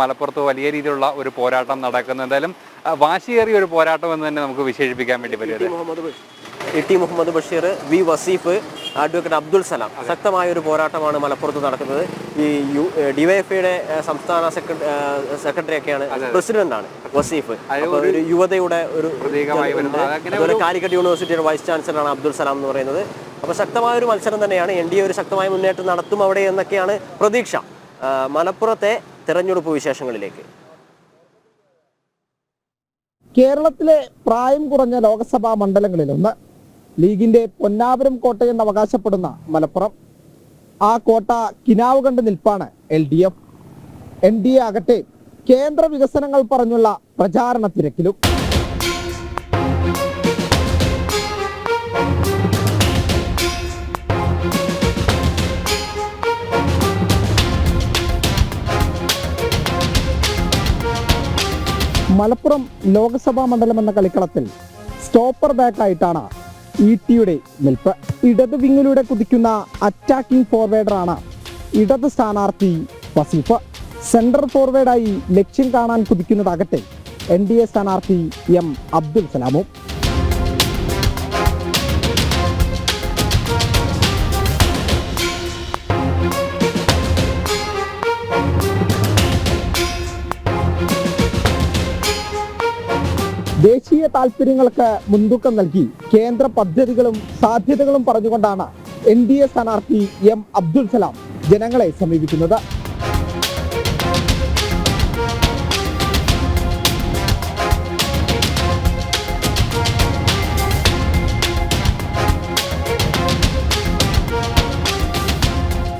മലപ്പുറത്ത് വലിയ രീതിയിലുള്ള ഒരു പോരാട്ടം നടക്കുന്നത് എന്തായാലും വാശിയേറിയ ഒരു പോരാട്ടം എന്ന് തന്നെ നമുക്ക് വിശേഷിപ്പിക്കാൻ വേണ്ടി പറ്റും E T Muhammad Basheer V Vaseef advocate Abdul Salam. ശക്തമായ ഒരു പോരാട്ടമാണ് മലപ്പുറത്ത് നടക്കുന്നത്. ഈ യു ഡിവൈഎഫ്ഐയുടെ സംസ്ഥാന സെക്രട്ടറി ഒക്കെയാണ് ആണ് വസീഫ്. ഒരു യുവതയുടെ ഒരു അതുപോലെ കാലിക്കറ്റ് യൂണിവേഴ്സിറ്റിയുടെ വൈസ് ചാൻസലറാണ് അബ്ദുൾ സലാം എന്ന് പറയുന്നത്. അപ്പോൾ ശക്തമായ ഒരു മത്സരം തന്നെയാണ്. എൻ ഡി എ ഒരു ശക്തമായ മുന്നേറ്റം നടത്തും അവിടെ എന്നൊക്കെയാണ് പ്രതീക്ഷ. മലപ്പുറത്തെ തെരഞ്ഞെടുപ്പ് വിശേഷങ്ങളിലേക്ക്. കേരളത്തിലെ പ്രായം കുറഞ്ഞ ലോക്സഭാ മണ്ഡലങ്ങളിലൊന്ന് ലീഗിന്റെ പൊന്നാപുരം കോട്ടയെന്ന് അവകാശപ്പെടുന്ന മലപ്പുറം. ആ കോട്ട കിനാവ് കണ്ട് നിൽപ്പാണ് L D F N D A ആകട്ടെ കേന്ദ്ര വികസനങ്ങൾ പറഞ്ഞുള്ള പ്രചാരണ തിരക്കിലും. മലപ്പുറം ലോക്സഭാ മണ്ഡലം എന്ന കളിക്കളത്തിൽ സ്റ്റോപ്പർ ബാക്കായിട്ടാണ് ഇ ടിയുടെ നിൽപ്പ്. ഇടത് വിങ്ങിലൂടെ കുതിക്കുന്ന അറ്റാക്കിംഗ് ഫോർവേഡറാണ് ഇടത് സ്ഥാനാർത്ഥി വസീഫ്. സെൻട്രൽ ഫോർവേഡായി ലക്ഷ്യം കാണാൻ കുതിക്കുന്നതാകട്ടെ എൻ ഡി എ സ്ഥാനാർത്ഥി എം അബ്ദുൽ സലാമും. താല്പര്യങ്ങൾക്ക് മുൻതൂക്കം നൽകി കേന്ദ്ര പദ്ധതികളും സാധ്യതകളും പറഞ്ഞുകൊണ്ടാണ് എൻ ഡി എ സ്ഥാനാർത്ഥി എം അബ്ദുൽ സലാം ജനങ്ങളെ സമീപിക്കുന്നത്.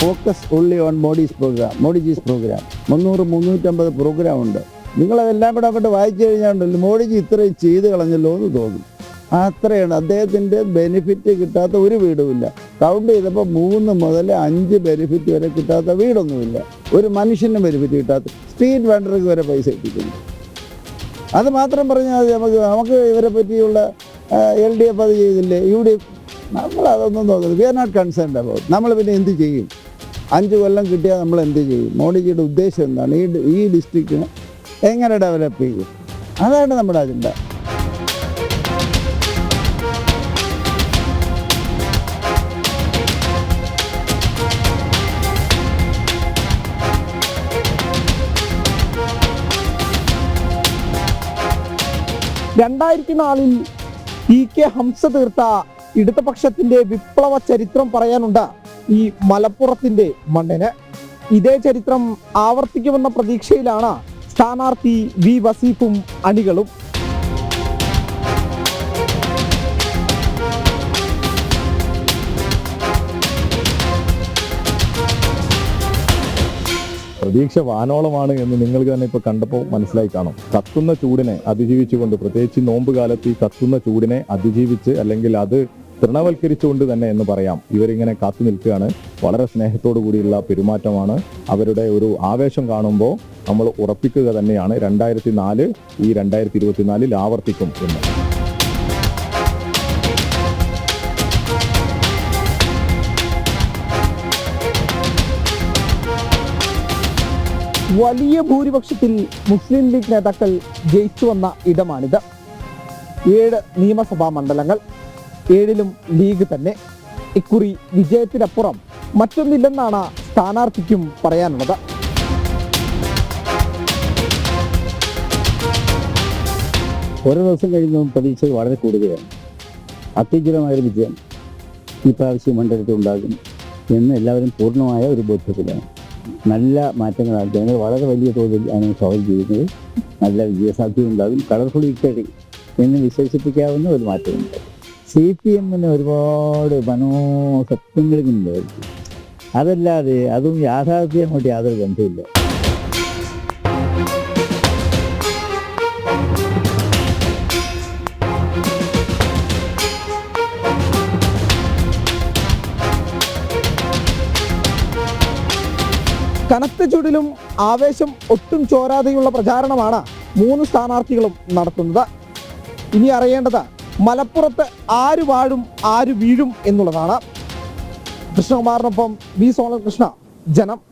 Focus only on Modi's program Modiji's program മുന്നൂറ് മുന്നൂറ്റമ്പത് പ്രോഗ്രാം ഉണ്ട്. നിങ്ങളതെല്ലാം കൂടെ അങ്ങോട്ട് വായിച്ചു കഴിഞ്ഞാൽ മോഡിജി ഇത്രയും ചെയ്ത് കളഞ്ഞല്ലോ എന്ന് തോന്നും. അത്രയാണ്. അദ്ദേഹത്തിന്റെ ബെനിഫിറ്റ് കിട്ടാത്ത ഒരു വീടുമില്ല. കൗണ്ട് ചെയ്തപ്പോൾ മൂന്ന് മുതൽ അഞ്ച് ബെനിഫിറ്റ് വരെ കിട്ടാത്ത വീടൊന്നുമില്ല. ഒരു മനുഷ്യന് ബെനിഫിറ്റ് കിട്ടാത്ത. സ്ട്രീറ്റ് വെണ്ടർക്ക് വരെ പൈസ എത്തിക്കുന്നു അത് മാത്രം പറഞ്ഞാൽ മതി. നമുക്ക് നമുക്ക് ഇവരെ പറ്റിയുള്ള എൽ ഡി എഫ് അത് ചെയ്തില്ലേ? യു ഡി എഫ് നമ്മൾ അതൊന്നും നോക്കുന്നത് we are not concerned about നമ്മൾ പിന്നെ എന്ത് ചെയ്യും? അഞ്ച് കൊല്ലം കിട്ടിയാൽ നമ്മൾ എന്ത് ചെയ്യും? മോഡിജിയുടെ ഉദ്ദേശം എന്താണ്? ഈ ഈ ഡിസ്ട്രിക്റ്റിനെ എങ്ങനെ ഡെവലപ്പ് ചെയ്യും? അതാണ് നമ്മുടെ അജണ്ട രണ്ടായിരത്തി നാലിൽ ഇ കെ ഹംസ തീർത്ത ഇടതുപക്ഷത്തിന്റെ വിപ്ലവ ചരിത്രം പറയാനുണ്ട് ഈ മലപ്പുറത്തിന്റെ മണ്ണിന്. ഇതേ ചരിത്രം ആവർത്തിക്കുമെന്ന പ്രതീക്ഷയിലാണ് സ്ഥാനാർത്ഥി വി വസീഫും അണികളും. പ്രതീക്ഷ വാനോളമാണ് എന്ന് നിങ്ങൾക്ക് തന്നെ ഇപ്പൊ കണ്ടപ്പോൾ മനസ്സിലായി കാണും. കത്തുന്ന ചൂടിനെ അതിജീവിച്ചുകൊണ്ട് പ്രത്യേകിച്ച് നോമ്പ് കാലത്ത് ഈ കത്തുന്ന ചൂടിനെ അതിജീവിച്ച് അല്ലെങ്കിൽ അത് തൃണവൽക്കരിച്ചുകൊണ്ട് തന്നെ എന്ന് പറയാം. ഇവരിങ്ങനെ കാത്തു നിൽക്കുകയാണ്. വളരെ സ്നേഹത്തോടു കൂടിയുള്ള പെരുമാറ്റമാണ്. അവരുടെ ഒരു ആവേശം കാണുമ്പോൾ നമ്മൾ ഉറപ്പിക്കുക തന്നെയാണ്. രണ്ടായിരത്തി നാല് ഈ രണ്ടായിരത്തി ഇരുപത്തിനാലിൽ ആവർത്തിക്കും എന്ന്. വലിയ ഭൂരിപക്ഷത്തിൽ മുസ്ലിം ലീഗ് നേതാക്കൾ ജയിച്ചു വന്ന ഇടമാണിത്. ഏഴ് നിയമസഭാ മണ്ഡലങ്ങൾ. ഏഴിലും ലീഗ് തന്നെ. ഇക്കുറി വിജയത്തിനപ്പുറം മറ്റൊന്നില്ലെന്നാണ് സ്ഥാനാർത്ഥിക്കും പറയാനുള്ളത്. ഓരോ ദിവസം കഴിയുമ്പോൾ പ്രതീക്ഷകൾ വളരെ കൂടുകയാണ് അത്യുജ്വലമായൊരു വിജയം ഈ പ്രാവശ്യം മണ്ഡലത്തിൽ ഉണ്ടാകും എന്ന് എല്ലാവരും പൂർണമായ ഒരു ബോധ്യത്തിലാണ്. നല്ല മാറ്റങ്ങളാണ്. ജനങ്ങൾ വളരെ വലിയ തോതിൽ അതിനെ സ്വാഗതം ചെയ്യുന്നത്. നല്ല വിജയസാധ്യത ഉണ്ടാകും. കളർഫുൾ വിക്ടറി എന്ന് വിശേഷിപ്പിക്കാവുന്ന ഒരു മാറ്റമുണ്ട്. സി പി എമ്മിന് ഒരുപാട് മനോസത്വങ്ങളുണ്ട് അതല്ലാതെ അതും യാഥാർത്ഥ്യം കൊണ്ട് യാതൊരു ബന്ധമില്ല കനത്ത ചൂടിലും ആവേശം ഒട്ടും ചോരാതെയുള്ള പ്രചാരണമാണ് മൂന്ന് സ്ഥാനാർത്ഥികളും നടത്തുന്നത്. ഇനി അറിയേണ്ടത് മലപ്പുറത്ത് ആര് വാഴും ആര് വീഴും എന്നുള്ളതാണ്. കൃഷ്ണകുമാറിനൊപ്പം വി സോണൽ കൃഷ്ണ ജനം.